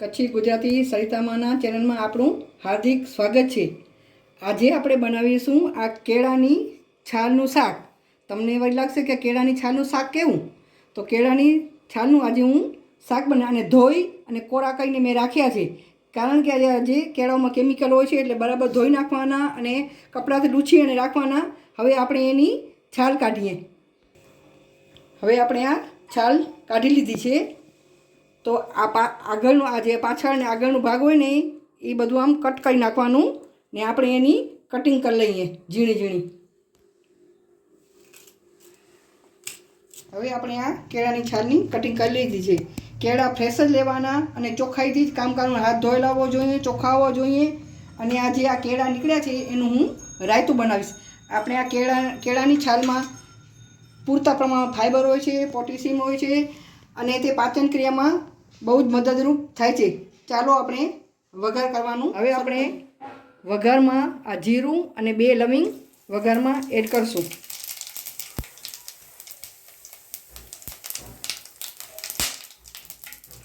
કચ્છી ગુજરાતી સરિતામાના ચેનલમાં આપણું હાર્દિક સ્વાગત છે. આજે આપણે બનાવીશું આ કેળાની છાલનું શાક. તમને એવા લાગશે કે કેળાની છાલનું શાક કેવું? તો કેળાની છાલનું આજે હું શાક બના, અને ધોઈ અને કોરા કરીને મેં રાખ્યા છે. કારણ કે આજે કેળામાં કેમિકલ હોય છે એટલે બરાબર ધોઈ નાખવાના અને કપડાથી લૂછી અને રાખવાના. હવે આપણે એની છાલ કાઢીએ. હવે આપણે આ છાલ કાઢી લીધી છે. તો આ પા, આગળનું, આ જે પાછળ ને આગળનું ભાગ હોય ને એ બધું આમ કટ કરી નાખવાનું ને આપણે એની કટિંગ કરી લઈએ ઝીણી ઝીણી. હવે આપણે આ કેળાની છાલની કટિંગ કરી લીધી છે. કેળા ફ્રેશ જ લેવાના અને ચોખ્ખાઈથી જ કામ કરવાનું હાથ ધોયેલા હોવો જોઈએ ચોખ્ખા જોઈએ અને આ જે આ કેળા નીકળ્યા છે એનું હું રાયતું બનાવીશ. આપણે આ કેળા, કેળાની છાલમાં પૂરતા પ્રમાણમાં ફાઇબર હોય છે પોટેશિયમ હોય છે અને તે પાચન ક્રિયામાં બહુ જ મદદરૂપ થાય છે. ચાલો આપણે વઘાર કરવાનું હવે આપણે વઘારમાં આ જીરું અને બે લવિંગ વઘારમાં એડ કરશું.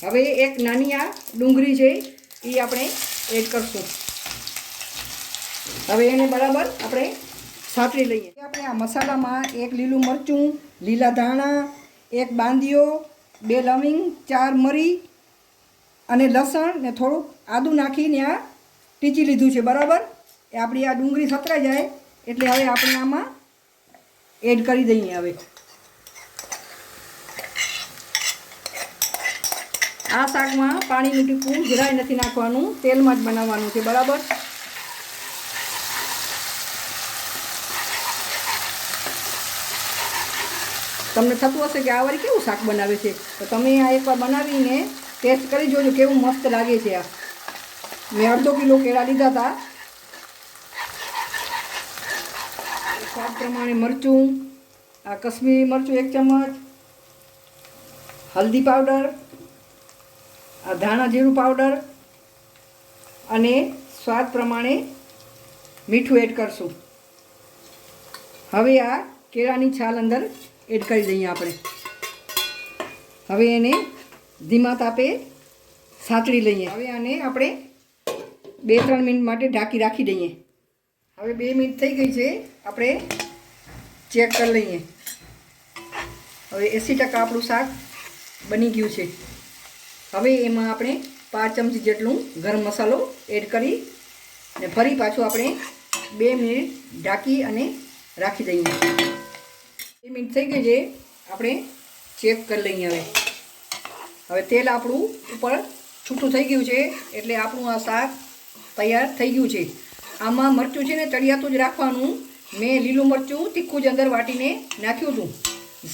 હવે એક નાની આ ડુંગળી છે એ આપણે એડ કરશું. હવે એને બરાબર આપણે સાતરી લઈએ. આપણે આ મસાલામાં એક લીલું મરચું લીલા ધાણા એક બાંદીઓ બે લવિંગ, ચાર મરી અને લસણ ને થોડુંક આદું નાખીને આ ટીચી લીધું છે, બરાબર? એ આપણી આ ડુંગળી સતરાઈ જાય એટલે હવે આપણે આમાં એડ કરી દઈએ હવે. આ શાકમાં પાણીનું ટીપું જરાય નથી નાખવાનું, તેલમાં જ બનાવવાનું છે, બરાબર? તમને થતું હશે કે આ વારી કેવું શાક બનાવે છે? તો તમે આ એકવાર બનાવીને ટેસ્ટ કરી જોજો કેવું મસ્ત લાગે છે આ. મેં અડધો કિલો કેળા લીધા હતા સ્વાદ પ્રમાણે મરચું, આ કશ્મીરી મરચું એક ચમચ, હલ્દી પાવડર, આ ધાણા જીરું પાવડર અને સ્વાદ પ્રમાણે મીઠું એડ કરશું. હવે આ કેળાની છાલ અંદર એડ કરી દઈએ આપણે. હવે એને ધીમા તાપે સાતળી લઈએ. હવે આને આપણે બે ત્રણ મિનિટ માટે ઢાંકી રાખી દઈએ. હવે બે મિનિટ થઈ ગઈ છે, આપણે ચેક કરી લઈએ. હવે એંસી ટકા આપણું શાક બની ગયું છે. હવે એમાં આપણે પાંચ ચમચી જેટલું ગરમ મસાલો એડ કરી ને ફરી પાછું આપણે બે મિનિટ ઢાંકી અને રાખી દઈએ. બે મિનિટ થઈ ગઈ છે. આપણે ચેક કરી લઈએ હવે. હવે તેલ આપણું ઉપર છૂટું થઈ ગયું છે. એટલે આપણું આ શાક તૈયાર થઈ ગયું છે. આમાં મરચું છે ને ચડિયાતું જ રાખવાનું. મેં લીલું મરચું તીખું જ અંદર વાટીને નાખ્યું હતું.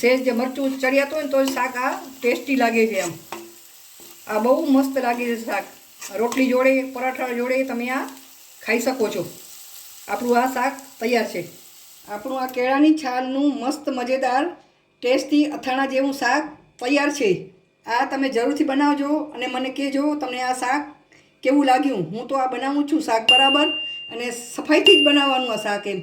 સેજ જે મરચું ચડિયાતું હોય ને તો શાક આ ટેસ્ટી લાગે છે આમ. આ બહુ મસ્ત લાગે છે શાક. રોટલી જોડે, પરાઠા જોડે તમે આ ખાઈ શકો છો. આપણું આ શાક તૈયાર છે. આપણું આ કેળાની છાલનું મસ્ત મજેદાર, ટેસ્ટી અથાણા જેવું શાક તૈયાર છે. આ તમે જરૂરથી બનાવજો અને મને કહેજો તમને આ શાક કેવું લાગ્યું. હું તો આ બનાવું છું શાક બરાબર અને સફાઈથી જ બનાવવાનું આ શાક એમ.